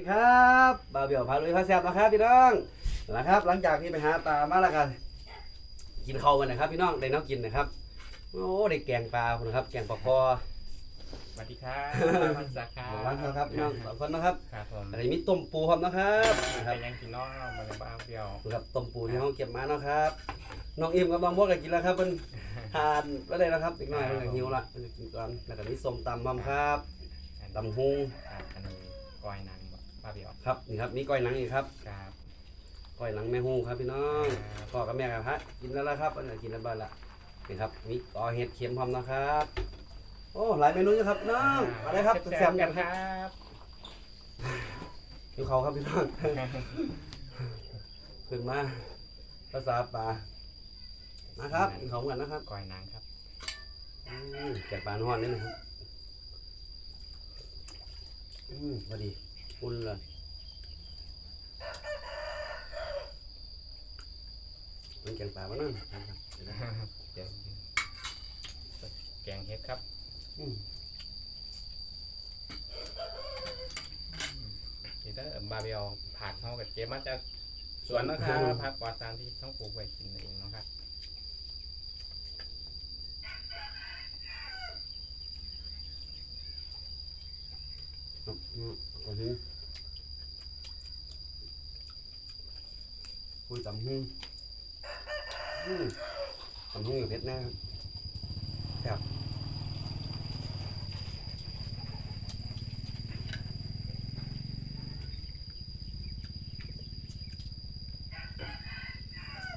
สวัสดีครับบาวเบี่ยวพาลุยพาแซบนะครับพี่น้องนะครับ หลังจากที่ไปหาปลามาแล้วกันกินข้าวกันนะครับ พี่น้องได้น้องกินนะครับโอ้ได้แกงปลาคุณนะครับ แกงปลาคอสวัสดีครับวันสาขาหวานครับพี่น้องสองคนนะครับครับผมอันนี้มีต้มปูพร้อมนะครับนะคเป็รับนยังกินน้องเรามาในบ้านเดียวครับต้มปูที่ห้องเก็บมาเนาะครับ น้องอิ่มกับน้องมดก็กินแล้วครับเพิ่นทานก็ได้แล้วครับอีกหน่อยเพิ่นก็หิวละเพิ่นก็กินก่อนแล้วก็มีส้มตำพร้อมครับตำฮุงครับอันนี้กอยนาง บ้าเดียวครับนี่ครับมีก้อยหนังอีกครับครับก้อยหนังแม่ฮู้ครับพี่น้องครับพ่อกับแม่กับฮะกินแล้วละครับอันนี้กินแล้วบ้านละนี่ครับมีก่อเห็ดเค็มพร้อมนะครับ โอ้หลายเมนูอยู่ครับน้องอะไรครับแซ่แซ่บบๆกักันนคครับรับอยู่เขาครับพี่น้องขึ้นมาภาษาป่ามาครับกินของกันนะครับกอยนางครับอืมแกงปลาห่อนนี่นะครับอืมพอดี อุ่นเลยมันแกงปลาบ้านั่นนะครับเนี่ยแกงเห็ดครับอืมทีเตอร์บาเบียวผักเข้ากับเจมาจากสวนนะครับผักปลอดสารที่ต้องปลูกไว้กินเองนะครับอืมเอาที คุยตำหุ้งอืมตำหุ้งอยู่เพชรแน่ครับครับ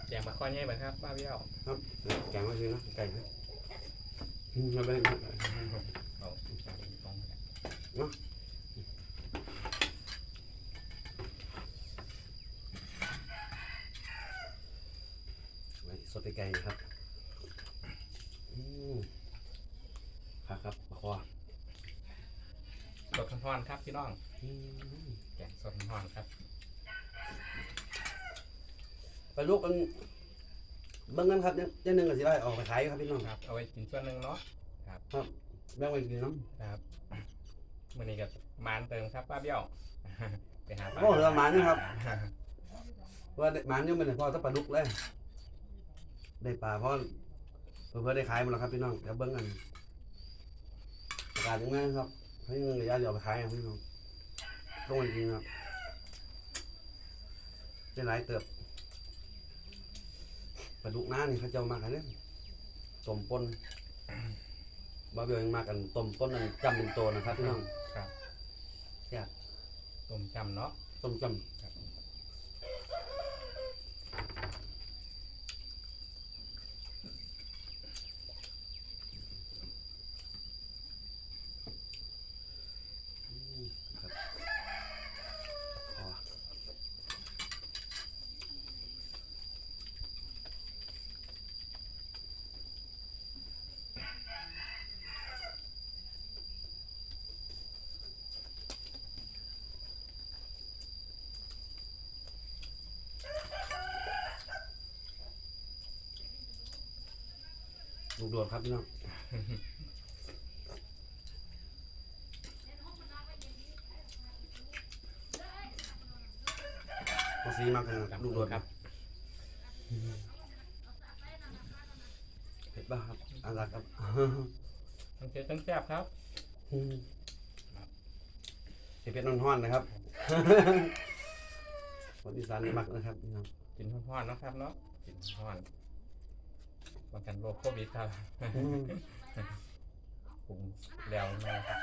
แกงมาข้อใหญ่ไหมครับบาเบียวครับแกงมาทีนะไก่นะอืมเอาไปเอาแกงตรงนี้ ไว้สดไปไก่นะครับอืมครับครับปลาคอ สดทอนๆครับ พี่น้องอืมแกงสดทอนๆครับไปลูกกันเบิ่งกันครับยังยังหนึ่งก็สิได้ออกไปขายครับพี่น้องครับเอาไว้กินส่วนหนึ่งเนาะแบ่งไว้กินน้ครับวันนี้ก็มานเติมครับป้าเบี้ยวไปหาปลาำโอ้เรือหมานี่ครับว่าได้หมาเนี่ยมันได้พอถ้าปลาดุกเลยได้ปลาเพราะเพื่อได้ขายหมดแล้วครับพี่น้องเดี๋ยวเบิ่งกันประกาศยังไงครับ ให้เงินระยะเดี๋ยวเอาไปขายครับพี่น้องต้องจริงครับได้หลายเติบปลาดุกน้านี่เขาเจ้ามากกันเนี่ยต้มปนบาเบียวยังมากันต้มปนนั่นจำเป็นโตนะครับพี่น้องครับแซ่บต้มจำเนาะต้มจครับำครับพอ ลูกโดดครับพี่น้องพอซีมากกันครับลูกโดดครับเผ็ดบ้าครับอันรักครับทั้งเผ็ดทั้งแซ่บครับเผ็ดๆร้อนๆนะครับคนอีสานนี่มักนะครับพี่น้องกินร้อนๆเนาะครับเนาะกินร้อน ป้องกันโรคโควิดครับอืมปรุงแล้วนะครับ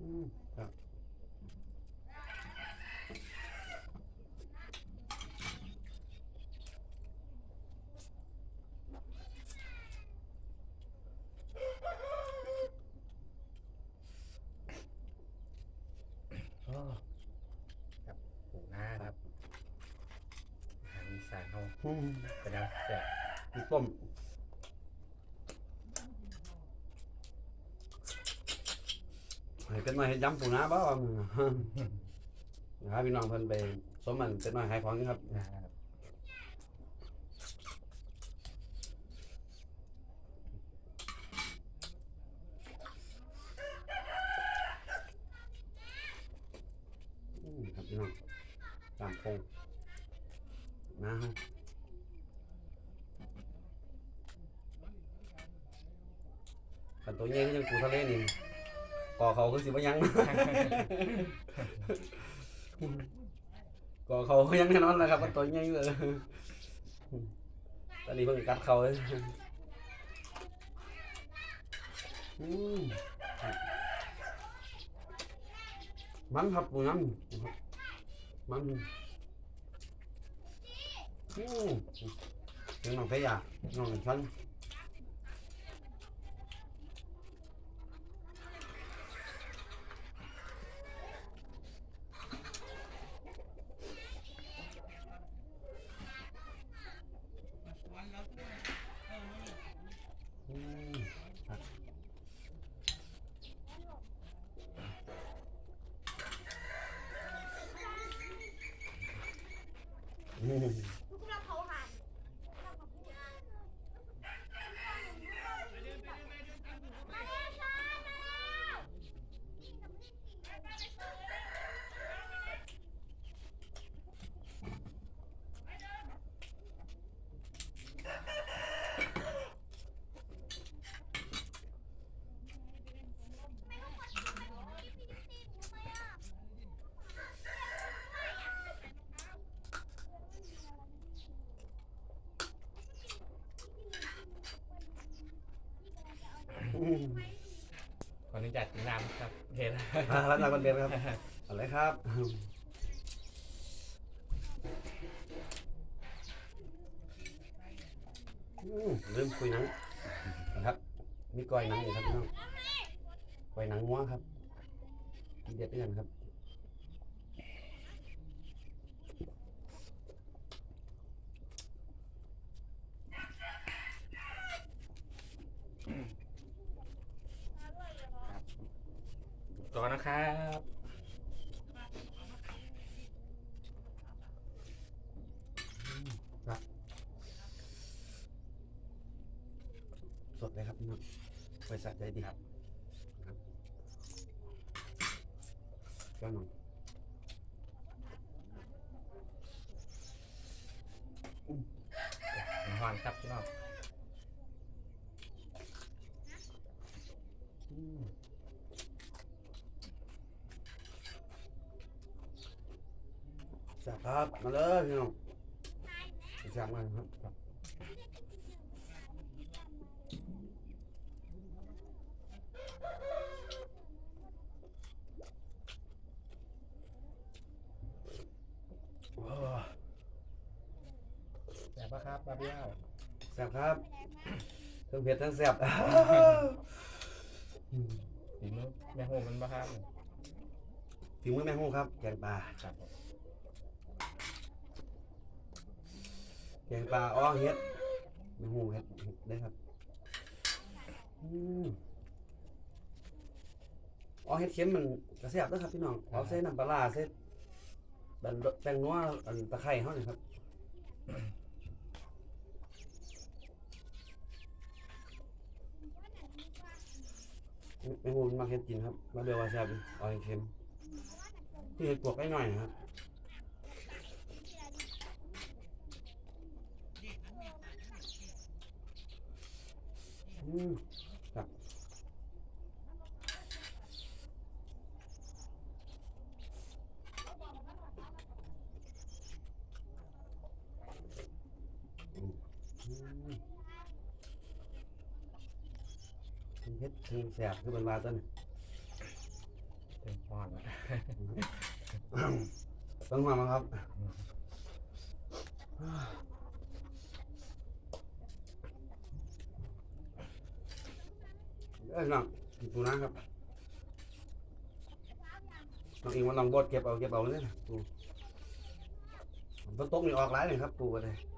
อืม กระดาษแต่มีต้มเห็นเป็นน้อยเห็นย้ำปูนาบ้างนะครับพี่น้องเพิ่นไปสมมันเป็นน้อยหายของครับครับพี่น้องตามคงนะฮะ ใหญ่ก็ยังปูทะเลนี่ก่อเขาคือสิบยัง ก่อเขาก็ยังแน่นอนนะครับมันตัวใหญ่เลยตอนนี้เพิ่งกัดเขาเลยอืมมันครับปูน้ำมันอืมยังน้องพยาน้องฉันอืมครับ อืม ลูกเราเขาหัน อืม ขออ นุญาตน้ำครับเห็นรับร้านนาคนเดียวครับอะไรครับลืมคุยหนังนะครับ มีก้อยหนังอยู่ครับพี่น้องก้อยหนังง้วครับทีเด็ดด้วยกันครับ ต่อนะครับ สดเลยครับพี่น้องบริษัทใจดีครับครับแก้วหน่อยถึงฮอนครับพี่น้องอืมแซ่บครับ มาเลยพี่น้องแซ่บมากครับ โอ้ แต่ปะครับบาเบี้ยวแซ่บครับทั้งเผ็ดทั้งแซ่บอืมฝีมือแม่โฮมันปะครับฝีมือแม่ฮู้ครับแกงปลาครับผมแกงปลาอ้อเฮ็ดแม่ฮู้เฮ็ดได้ครับอืมอ้อเฮ็ดเค็มมันกระแซ่บเด้อครับพี่น้องเอาใส่น้ำปลาร้าใส่บันแป้งนัวอันตะไคร้เฮานี่ครับ ไม่ฮู้มันมักเฮ็ดกินครับมาเบลวาแซ่บออ้อเฮ็ดเค็มที่เห็ดปวกได้หน่อยครับอืมครับอืมอืมถึง เฮ็ดถึงแสบคือเป็นว่าต้นถึงฮอนต้องมามั้งครับเอ้ยน้องดูนะครับน้องเองว่าลองบดเก็บเอาเก็บเอาเลยนะปูต้นตกนี่ออกหลายเลยครับปูก็ได้อื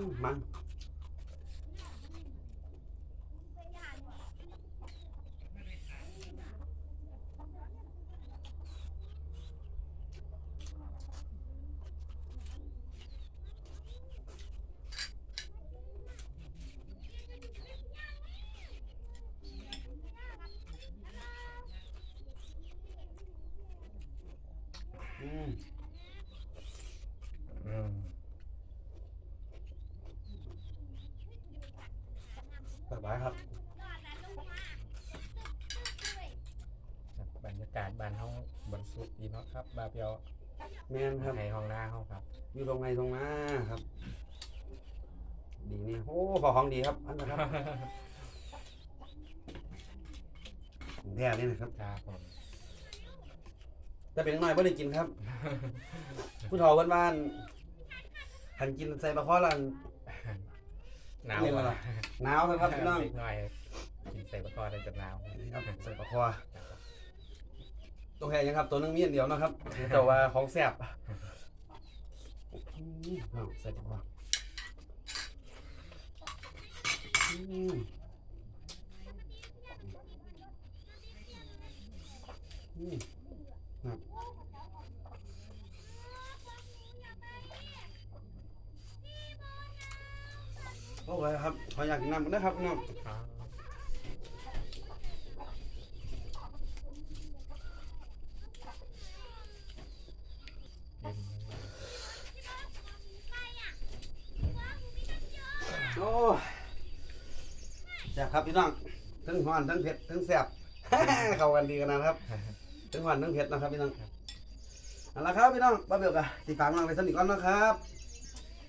măng Mm. ดดีเนาะครับ บาเปียวแมนครับในห้องหน้าเฮาครับ อยู่ตรงไหนตรงหน้าครับ ดีนี่โอ้พอของดีครับอันนะครับแท้นี่นะครับครับผมแต่เป็นน้อยไม่ได้กินครับ ผู้เฒ่าบ้านๆหันกินใส่ปลาข้อลันหนาวนี่แหละหนาวนะครับพี่น้องเล็กน้อยกินใส่บะคอได้จนหนาวนี่ครับใส่ปลาข้อ ตัวแค่ยังครับ ตัวนึงมีอันเดียวนะครับ แต่ว่าของแซ่บอืมเอาใส่ปลาข้ออืมอืมครับโอ้ยครับขออยากกินน้ำกันนะครับน้ำ อ๋ออิ่ม โอ้ยแซ่บครับ พี่น้องทั้งหวานทั้งเผ็ดทั้งแซ่บ เข้ากันดีกันนะครับทั้งหวานทั้งเผ็ดนะครับพี่น้องเอาละครับพี่น้องป้าเบลกับติดตามน้องไปสนิทก่อนนะครับ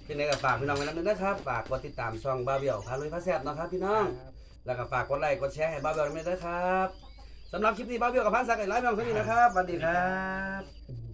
เป็นไงกับฝากพี่น้องไว้นำด้วยนะครับฝากกดติดตามช่องบ้าเบลพาลุยพาแซ่บนะครับ พี่น้อง แล้วก็ฝากกดไลค์กดแชร์ให้บ้าเบลด้วยนะครับสำหรับคลิปนี้บ้าเบลกับพันสักดิ์ไลฟ์น้องสนิทนะครับสวัสดีครับ